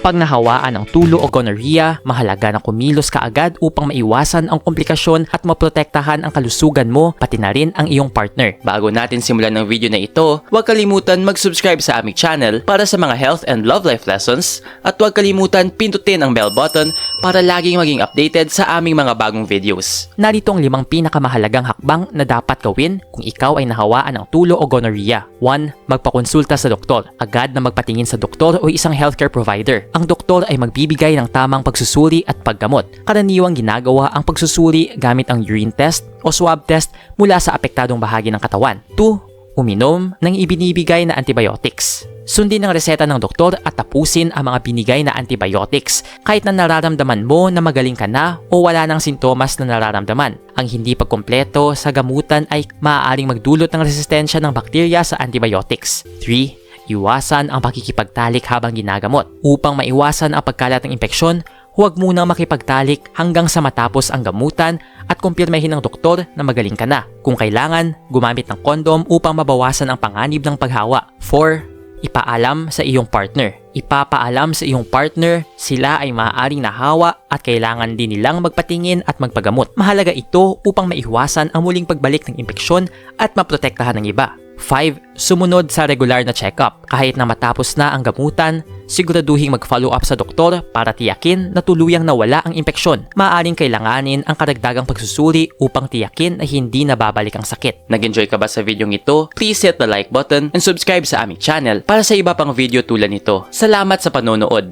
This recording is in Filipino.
Kapag nahawaan ng tulo o gonorrhea, mahalaga na kumilos ka agad upang maiwasan ang komplikasyon at maprotektahan ang kalusugan mo pati na rin ang iyong partner. Bago natin simulan ng video na ito, huwag kalimutan mag-subscribe sa aming channel para sa mga health and love life lessons at huwag kalimutan pindutin ang bell button para laging maging updated sa aming mga bagong videos. Narito ang limang pinakamahalagang hakbang na dapat gawin kung ikaw ay nahawaan ng tulo o gonorrhea. 1. Magpakonsulta sa doktor. Agad na magpatingin sa doktor o isang healthcare provider. Ang doktor ay magbibigay ng tamang pagsusuri at paggamot. Karaniwang ginagawa ang pagsusuri gamit ang urine test o swab test mula sa apektadong bahagi ng katawan. 2. Uminom ng ibinibigay na antibiotics. Sundin ang reseta ng doktor at tapusin ang mga binigay na antibiotics kahit na nararamdaman mo na magaling ka na o wala ng sintomas na nararamdaman. Ang hindi pagkumpleto sa gamutan ay maaaring magdulot ng resistensya ng bakterya sa antibiotics. 3. Iwasan ang pakikipagtalik habang ginagamot. Upang maiwasan ang pagkalat ng impeksyon, huwag munang makipagtalik hanggang sa matapos ang gamutan at kumpirmahin ng doktor na magaling ka na. Kung kailangan, gumamit ng kondom upang mabawasan ang panganib ng paghawa. 4. Ipaalam sa iyong partner. Ipapaalam sa iyong partner sila ay maaaring nahawa at kailangan din nilang magpatingin at magpagamot. Mahalaga ito upang maiwasan ang muling pagbalik ng impeksyon at maprotektahan ng iba. 5. Sumunod sa regular na check-up. Kahit na matapos na ang gamutan, siguraduhing mag-follow up sa doktor para tiyakin na tuluyang nawala ang impeksyon. Maaaring kailanganin ang karagdagang pagsusuri upang tiyakin na hindi nababalik ang sakit. Nag-enjoy ka ba sa video ito? Please hit the like button and subscribe sa aming channel para sa iba pang video tulad nito. Salamat sa panonood!